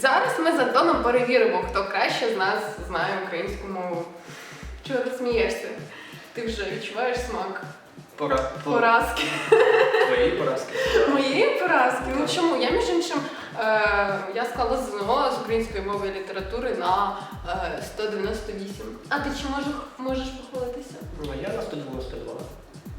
Зараз ми з Антоном перевіримо, хто краще з нас знає українську мову. Чого ти смієшся? Ти вже відчуваєш смак Пора. пора. поразки. Твої поразки. Моєї поразки. Ну чому? Я між іншим е, я склала ЗНО з української мови і літератури на е, 198. А ти чи можеш, можеш похвалитися? Ну, я на 192.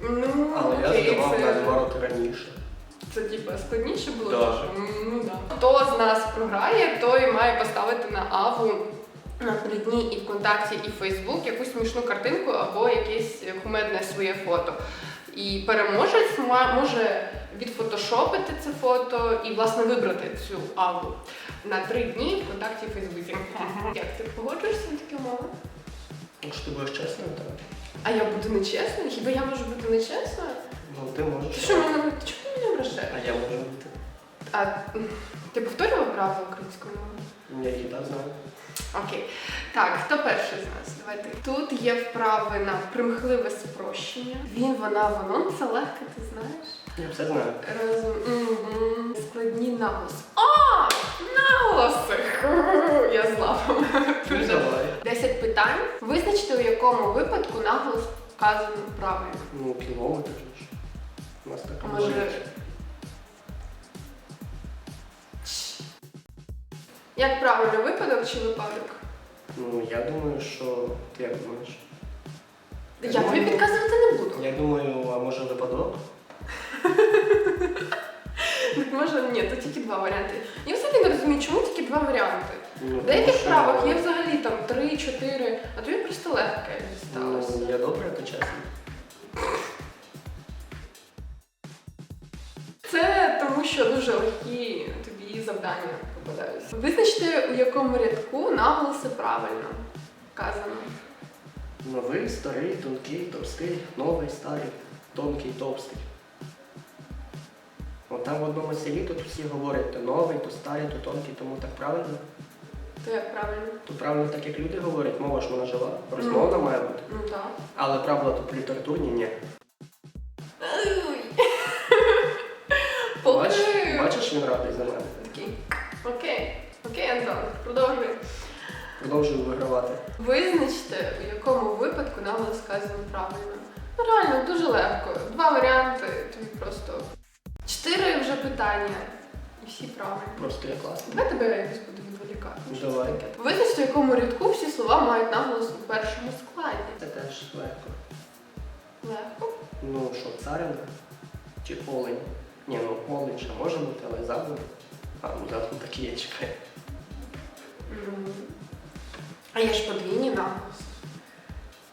Ну, Але я окей, здавав це- на два роки раніше. Це типу складніше було? Да. що? Ну да. Хто з нас програє, той має поставити на аву на три дні і ВКонтакті, і Фейсбук якусь смішну картинку або якесь кумедне своє фото. І переможець може відфотошопити це фото і власне вибрати цю аву на три дні ВКонтакті і Фейсбуці. Як ти погоджуєшся на такі умови? Якщо ти будеш чесним, то А я буду нечесною? Хіба я можу бути нечесною? ну, ти можеш. Ти що мене А ти повторював правила української мови? Я її так знаю. Окей. Так, хто перший з нас? Давайте. Тут є вправи на примхливе спрощення. Він, вона, воно. Це легко, ти знаєш. Я все знаю. Разом. Складні наголоси. А! Наголоси! Я злапала. Ну, давай. 10 питань. Визначте, у якому випадку наголос вказано правильно. Ну, кілометр ж. У нас так А може. Як правильно, випадок чи випадок? Ну, я думаю, що. Ти як думаєш? Я думаю, тобі підказувати не буду. Я думаю, а може випадок? Так може ні, то тільки два варіанти. Я взагалі не розумію, чому тільки два варіанти. Ну, В деяких що- справах є взагалі там три-чотири, а тобі просто легке Ну, дісталося. я добре, то чесно. Це тому, що дуже легкі завдання попадаються. Визначте, у якому рядку наголоси правильно вказано. Новий, старий, тонкий, товстий, новий, старий, тонкий, товстий. От там в одному селі тут всі говорять, то новий, то старий, то тонкий, тому так правильно. То як правильно? То правильно так, як люди говорять, мова ж вона жива, розмовна має бути. Ну так. Але правила тут літературні ні. Продовжую. Визначте, у якому випадку наголос сказано правильно. Ну реально, дуже легко. Два варіанти, тобі просто чотири вже питання. І всі правильно. Просто я класний. Давай тебе якось буду відволікати. Давай. Визначте, в якому рядку всі слова мають наголос у першому складі. Це теж легко. Легко. Ну що, царина чи олень? Ні, ну олень ще може бути, але забув. А, ну забув такий є, чекай. М. А є ж подвійні наголоси.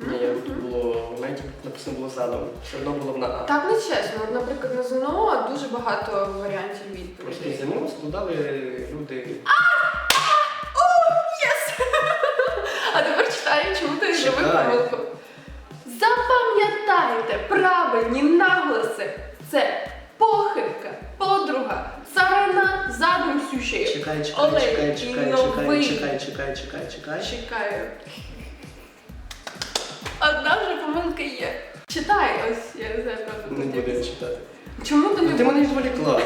Ні, тут було навіть написано було задом. Все одно було на А. Так не чесно. Наприклад, на ЗНО дуже багато варіантів Просто ЗНО складали люди. Чекай, чекай, Олег, чекай, і чекай, новий. чекай, чекай, чекай, чекай, чекай. Чекаю. Одна вже помилка є. Читай, ось я не знаю, правда. Не тут буду я якось. читати. Чому ти не Ти мене будеш? відволікла.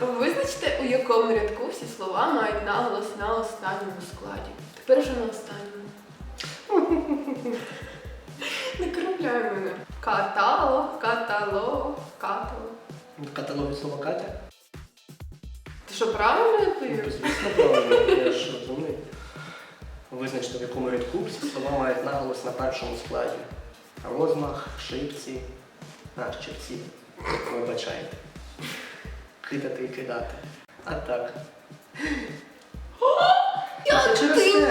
Визначте, у якому рядку всі слова мають наголос на останньому складі. Тепер вже на останньому. Не кривляй мене. Каталог, каталог, каталог. В каталогі слова Катя. Що, правильно Ну, відповів? Звісно, правильно, я ж розумний. Визначте, в якому рядку всі слова мають наголос на першому складі. Розмах, шипці, а, щипці. Вибачайте. Кидати і кидати. А так. Як ти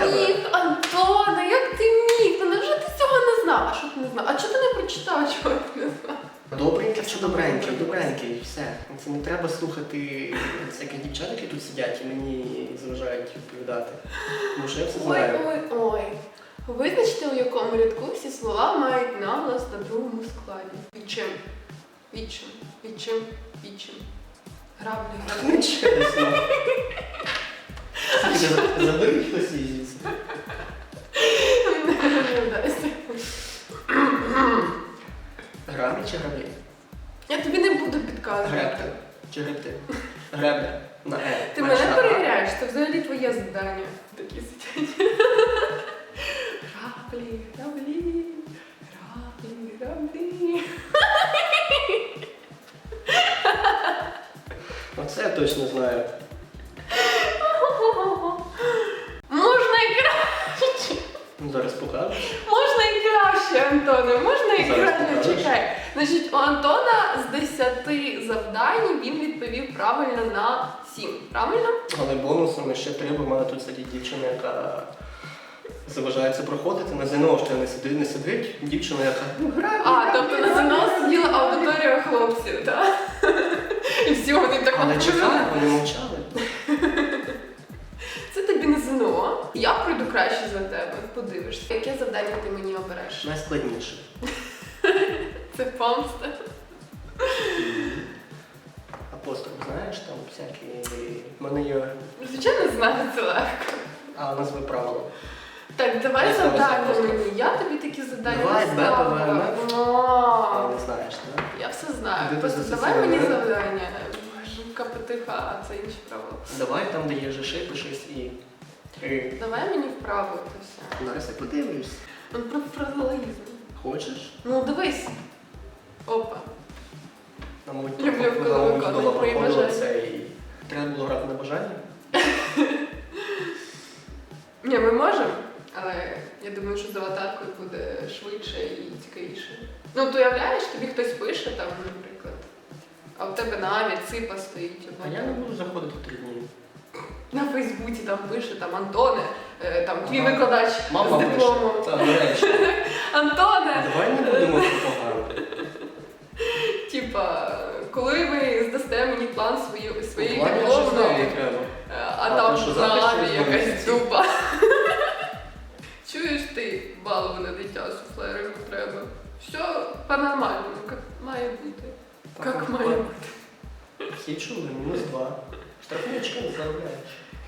міг, Антоне, як ти міг? Та невже ти цього не знав? А що ти не знав? А чого ти не прочитав, чого ти не знав? Добренький чи добренький, добренький, все. Це не треба слухати всяких дівчат, які тут сидять і мені заважають відповідати. Тому що я все Ой, знаю. ой, ой. Визначте, у якому рядку всі слова мають наголос на другому складі. Відчим. Відчим. Відчим. Відчим. Граблі. Чесно. Забери хтось звідси. Не вдасться. Граблі чи граблі? Я тобі не буду підказувати. Гребти. Чи гребти? Гребля. На Е. Ти Менше мене на А. перевіряєш, це взагалі твої є завдання. Такі сидять. Граблі, граблі, граблі, граблі. Оце я точно знаю. Антона з 10 завдань він відповів правильно на 7. Правильно? Але бонусом ще треба, в мене тут сидить дівчина, яка заважається проходити. На ЗНО ще не сидить, не сидить. Дівчина, яка ну грає. А, тобто на ЗНО сиділа аудиторія хлопців, так? І всі вони так Але чекали, вони мовчали. Це тобі не ЗНО. Я пройду краще за тебе. Подивишся. Яке завдання ти мені обереш? Найскладніше. Це помста. В мене є. Звичайно, знаю, це легко. А, назви правила. Так, давай Я завдання мені. Я тобі такі завдання Давай, не Б, П, В, ставила. М. А, О, не знаєш, так? Я все знаю. Ти Просто давай це мені завдання. Жука потиха, а це інші правила. Давай там, де є жиши, пишись і. Три. Давай мені вправо це все. Зараз я подивлюсь. Ну, про фразологізм. Хочеш? Ну дивись. Опа. На мабуть, Люблю, коли виконують мої бажання. це і Треба було грати на бажання. Ні, ми можемо, але я думаю, що з аватаркою буде швидше і цікавіше. Ну, ти уявляєш, тобі хтось пише там, наприклад, а у тебе навіть ципа стоїть. А я не буду заходити в три дні. На Фейсбуці там пише там Антоне, е, там твій Ага. викладач Мама з пише. дипломом. До речі. Антоне! Давай не будемо пропаганди. Типа, коли ви здасте мені план своєї знав, дипломної, а, там то що в запис наві через якась дуба. Чуєш ти, баловане дитя, суфлери йому треба. Все по-нормальному, як має бути. Як має бути. Всі чули, мінус два. Штрафнички не заробляєш.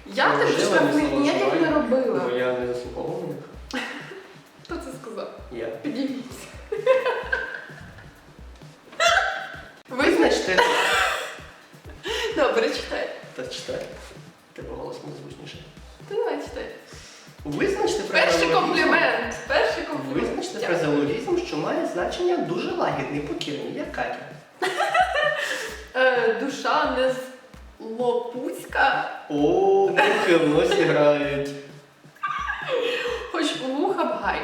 Я Служила, штрафних не ніяких не робила. Бо я не заслуговував. Хто це сказав? Я. Підійміться. Читай. Та читай. Тебе голос не звучніше. Ти давай читай. Визначте Перший комплімент. Перший комплімент. Визначте фразеологізм, що має значення дуже лагідний, покірний, як Катя. Е, душа не з лопуцька, О, мухи в носі грають. хоч у вуха бгай.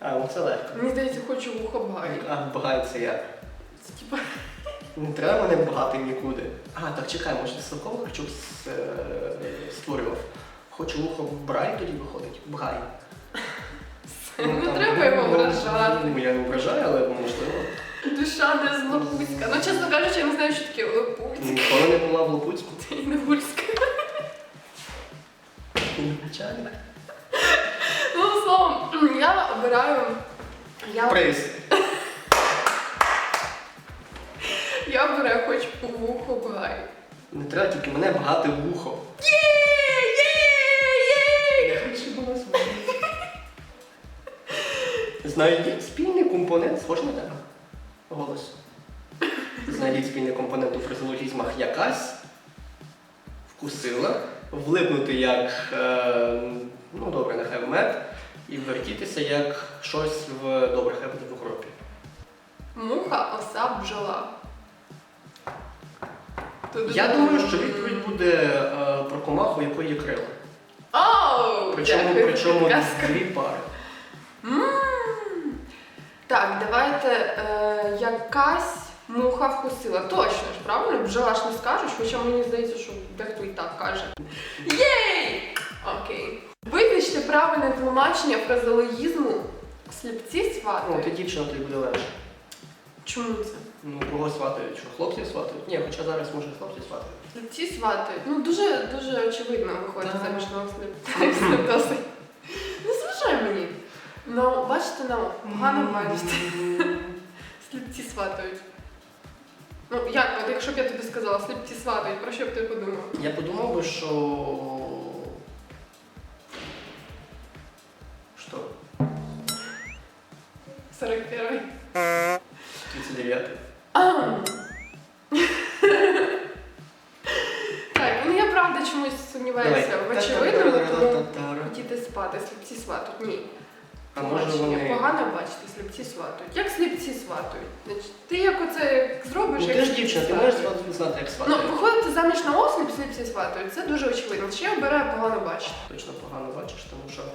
А, ну це легко. Мені здається, хочу у вуха бгай. А багай це як? Це типа Не треба мене багати нікуди. А, так чекай, може Славко Харчук е, створював. Хочу вухо в брай, тоді виходить. Бгай. не Ну, там, треба його ну, вражати. Ну, я не вражаю, але можливо. Душа не з лопуцька. Ну, чесно кажучи, я не знаю, що таке лопуцька. Ніколи не була в Лопуцьку. І не гульська. Ну, словом, я обираю. Я, Приз. Я обираю хоч у вухо бгай. Не треба тільки мене багати в вухо. Є! Є! Є! Хочу голос Знайдіть спільний компонент, схожий на тебе. Голос. Знайдіть спільний компонент у фразеологізмах якась, вкусила, влипнути як, е, ну добре, нехай в мед, і вертітися як щось в добре, хай буде в укропі. Муха, оса, бджола. Я думаю, що відповідь буде е, про комаху, у якої є крила. Оу! Причому, дякую причому дві пари. М. Так, давайте е, якась муха вкусила. Точно ж, правильно? Бджола ж не скажеш, хоча мені здається, що дехто і так каже. Єй! Окей. Визначте правильне тлумачення фразеологізму сліпці Ну, свати. ти дівчина, тобі буде легше. Чому це? Ну, кого сватають? Що, хлопців сватають? Ні, хоча зараз може хлопців сватають. Сліпці свати. Ну дуже дуже очевидно виходить Да. заміж на сліп. Досить. Не зважай мені. Ну, бачите, ну, погано бачите. Сліпці сватають. Ну, як, от якщо б я тобі сказала, сліпці сватають, про що б ти подумав? Я подумав би. Що? Бачення. вони. Погано бачити, сліпці сватують. Як сліпці сватують? Значить, ти як оце зробиш, Ну як ти ж дівчина, ти можеш знати, як Ну, свати. виходити заміж на осліп, сліпці сватують. Це дуже очевидно. Ще обираю погано бачити. Точно погано бачиш, тому що.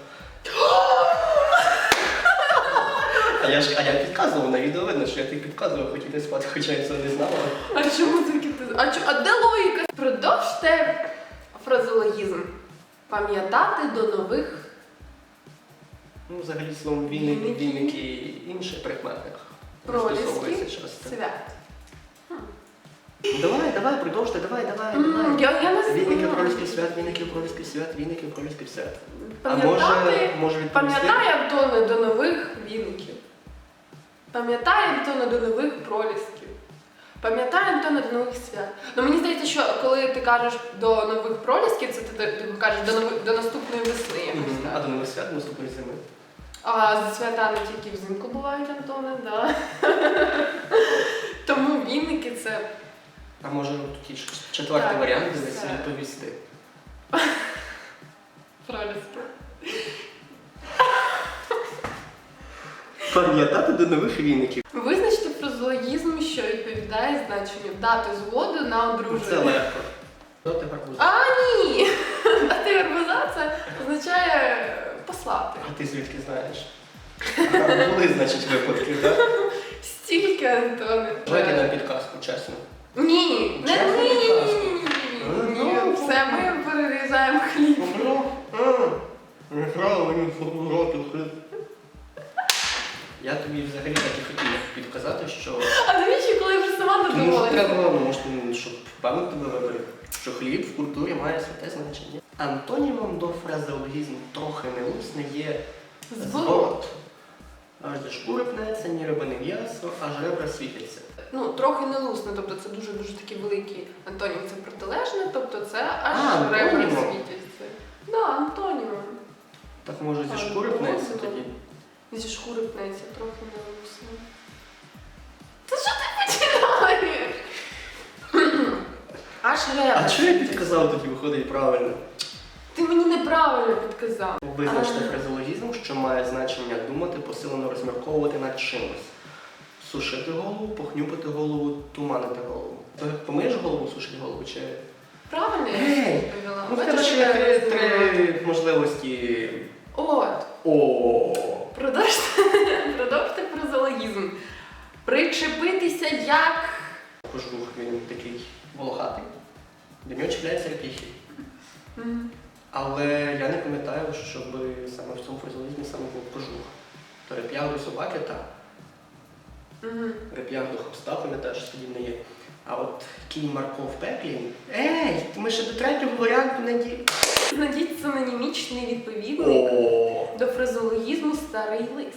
А я ж а я підказував на відео видно, що я тобі підказував хотіти спати, хоча я цього не знала. А чому тільки ти? А, чо- а де логіка? Продовжте фразеологізм. Пам'ятати до нових Ну, взагалі словом віник, Віники. і інший прикметник. застосовується свят. Давай, давай, продовжте, давай, давай, давай. Я, я не Віники знаю. свят, віники пролісків свят, віники пролісків свят. А може, може відповісти? пам'ятай, Антоне, до нових віників. Пам'ятай, Антоне, до нових пролісків. Пам'ятай, Антоне, до нових свят. Ну мені здається, що коли ти кажеш до нових пролісків, це ти, ти, кажеш до, нови- до наступної весни. якось Мгм. так. А до нових свят до наступної зими. А свята не тільки взимку бувають, Антоне, да. Тому вінники це А може такий ч- четвертий Так, варіант дивись все. відповісти. проліски. Пам'ятати до нових віників. Визначте фразеологізм, що відповідає значенню дати згоду на Це одруження. легко. До тепер буде. А ні! Дати гарбуза це означає послати. А ти звідки знаєш? Були, значить, випадки, так? Стільки, Антоне. Давайте нам підказку, чесно. Ні, не Чесно, ні, ні, підказку. ні, ні, ні. Ну, Все, ми перерізаємо хліб. Я тобі взагалі так і хотів підказати, що А навіщо, коли я вже сама тому що додумалася? треба, ну, може, ну, щоб пам'ять тебе вибрав, що хліб в культурі має значення. Антонімом до фразеологізму трохи неусне є зворот. Аж до шкури пнеться, ні риба не м'ясо, аж ребра світяться. Ну, трохи не лусне, тобто це дуже-дуже такий великий антонім, це протилежне, тобто це аж А, ребра антонімом? світяться. Да, антонімом. Так може зі шкури пнеться тоді. Зі шкури пнеться, трохи не Ребра. А чого я підказав тоді виходить правильно? Ти мені неправильно підказав. Визначте фразеологізм, що має значення думати, посилено розмірковувати над чимось. Сушити голову, похнюпити голову, туманити голову. Ти помиєш голову, сушити голову чи. Правильно я відповіла? Ну, в тебе ще три, три можливості. От, О. продовжте, продовжте фразеологізм. Причепитися як. Кожух він такий волохатий. Нього чіпляється репіхи. М, Але я не пам'ятаю, щоб саме в цьому фразеологізмі саме був кожух. То реп'ях до собаки, так. мгм. Реп'ях до хвоста, пам'ятаєш, що подібне є. А от кінь Марко в пеклі. Ей, ми ще до третього варіанту не ді. Знайдіть синонімічний відповідник О. до фразеологізму старий лис.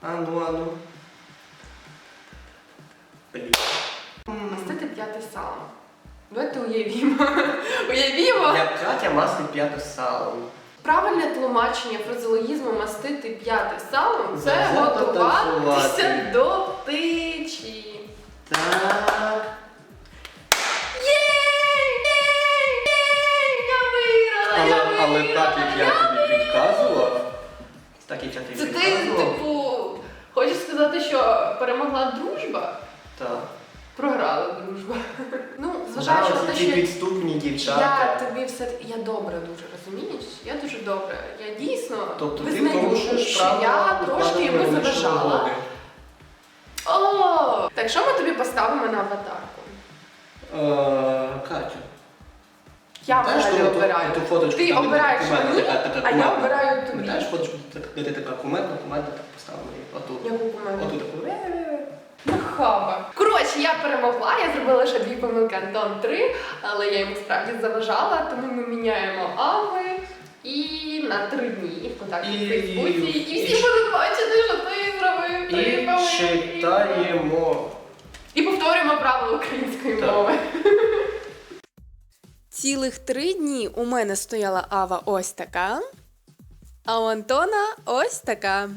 Ану, ану. Блін. Мастити п'яте сало. Давайте уявімо. Уявімо. Як Катя мастить п'яте салом. Правильне тлумачення фразеологізму мастити п'яте салом це готуватися танцювати. до птичі. Так. Я виграла! я Але, але так як я тобі підказував, так як я тобі Це ти, підказував, типу, хочеш сказати, що перемогла дружба? так. Програла дружба. Зважаючи на те, що підступні я тобі все я добра дуже, розумієш? Я дуже добра. Я дійсно Тобто визнаю, порушуєш що я трошки йому заважала. О, так що ми тобі поставимо на аватарку? Е, Катю. Я взагалі ту- ту- обираю. ту фоточку, Ти обираєш мені, а я обираю тобі. Пам'ятаєш фоточку, де ти така кумедна, кумедна, так поставила її отут. Яку помилку? Отут таку. Нахаба. Коротше, я перемогла, я зробила лише дві помилки, Антон три, але я йому справді заважала, тому ми міняємо ави і на три дні в контакті І- в Фейсбуці. І всі і- будуть бачити, що ти зробив три І помилки. читаємо. І повторюємо правила української Так. мови. Цілих три дні у мене стояла Ава ось така, а у Антона ось така.